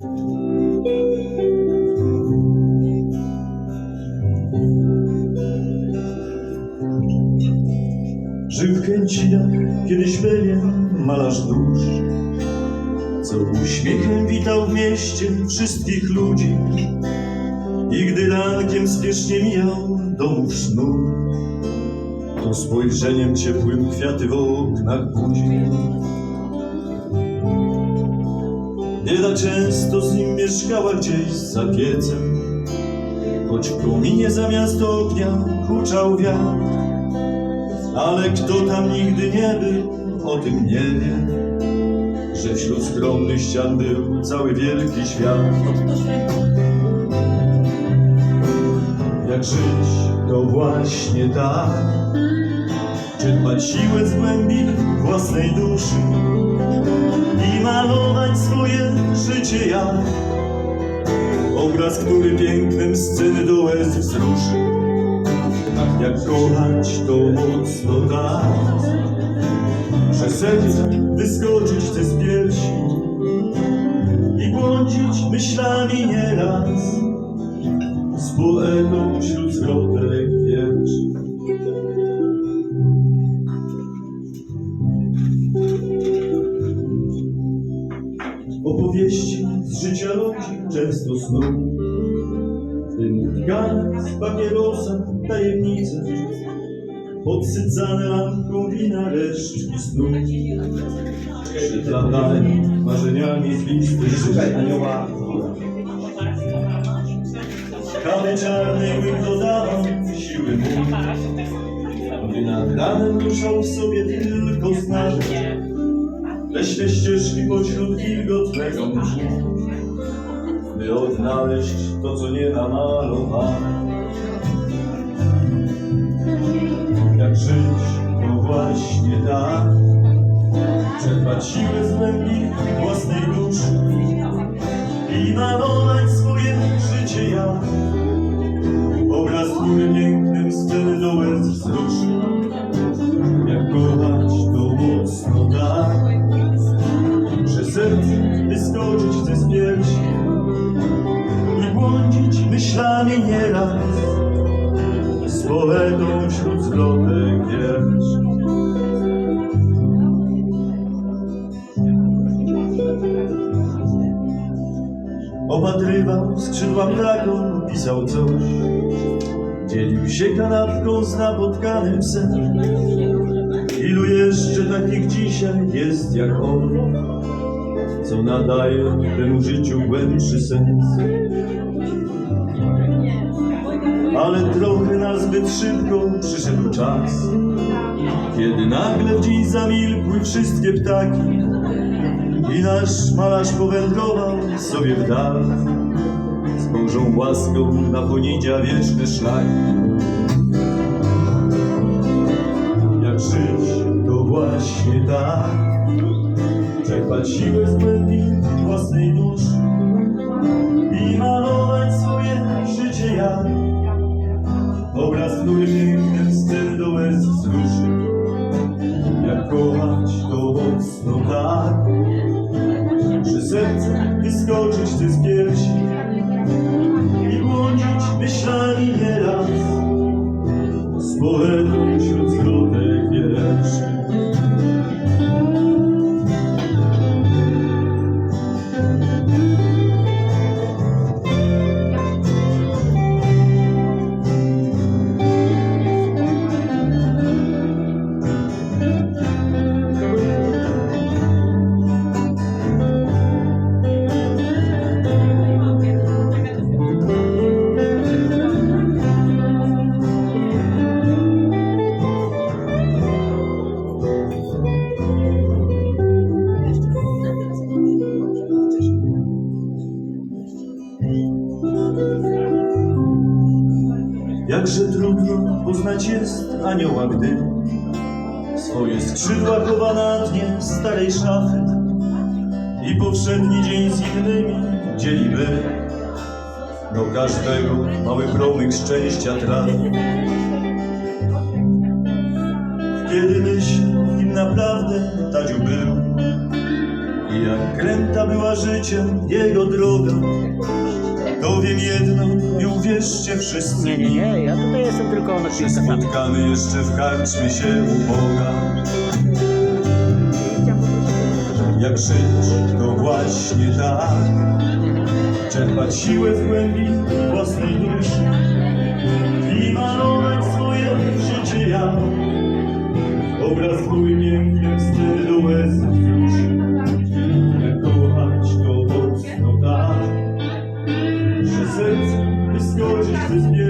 Żył w Kęcinach kiedyś pewien malarz dusz, co uśmiechem witał w mieście wszystkich ludzi. I gdy rankiem spiesznie mijał domów snu, to spojrzeniem ciepłym kwiaty w oknach budzi. Bieda często z nim mieszkała gdzieś za piecem, choć w kominie zamiast ognia huczał wiatr. Ale kto tam nigdy nie był, o tym nie wie, że wśród skromnych ścian był cały wielki świat. Jak żyć, to właśnie tak, czerpać siłę z głębi własnej duszy i malować swoje życie jak obraz, który pięknem sceny do łez wzruszy. Tak jak kochać to mocno tak, że serce wyskoczyć chce z piersi i błądzić myślami nieraz. Z poetą wśród zwrotek Opowieści z życia ludzi często snu. W tym z papierosa tajemnice Podsycane lampką wina resztki snu. Przyplatane marzeniami z listy anioła. Kawy czarnej łyk dodawał siły mu Gdy nad ranem ruszał w sobie tylko znaczy Leśne ścieżki pośród wilgotnego mchu By odnaleźć to, co nie namalowane. Jak żyć, to właśnie tak. Czerpać siłę z głębi własnej duszy I malować swoje życie jak Z poetą wśród zwrotek wierszy Opatrywał skrzydła ptakom, pisał coś. Dzielił się kanapką z napotkanym psem. Ilu jeszcze takich dzisiaj jest jak on? Co nadaje temu życiu głębszy sens Ale trochę na zbyt szybko przyszedł czas Kiedy nagle w dziś zamilkły wszystkie ptaki i nasz malarz powędrował sobie w dal Z Bożą łaską na ponidzia wieczny szlak. Jak żyć, to właśnie tak. Czerpać siłę z głębi Kochać, to mocno tak że serce wyskoczyć chce z piersi i błądzić myślami nieraz. Z poetą wśród Jakże trudno poznać jest anioła, gdy swoje skrzydła chowa na dnie starej szafy i powszedni dzień z innymi dzieliby do każdego mały promyk szczęścia trafi. Kiedy myśl im naprawdę Tadziu był Jak kręta była życia jego droga To wiem jedno i uwierzcie wszyscy Nie, nie, nie, ja tutaj jestem tylko na Że sam. spotkamy jeszcze w karczmie się u Boga. Jak żyć to właśnie tak. Czerpać siłę z głębi własnej duszy I malować swoje życie ja. Obraz mój pięknym Serce wyskoczyć ze piersi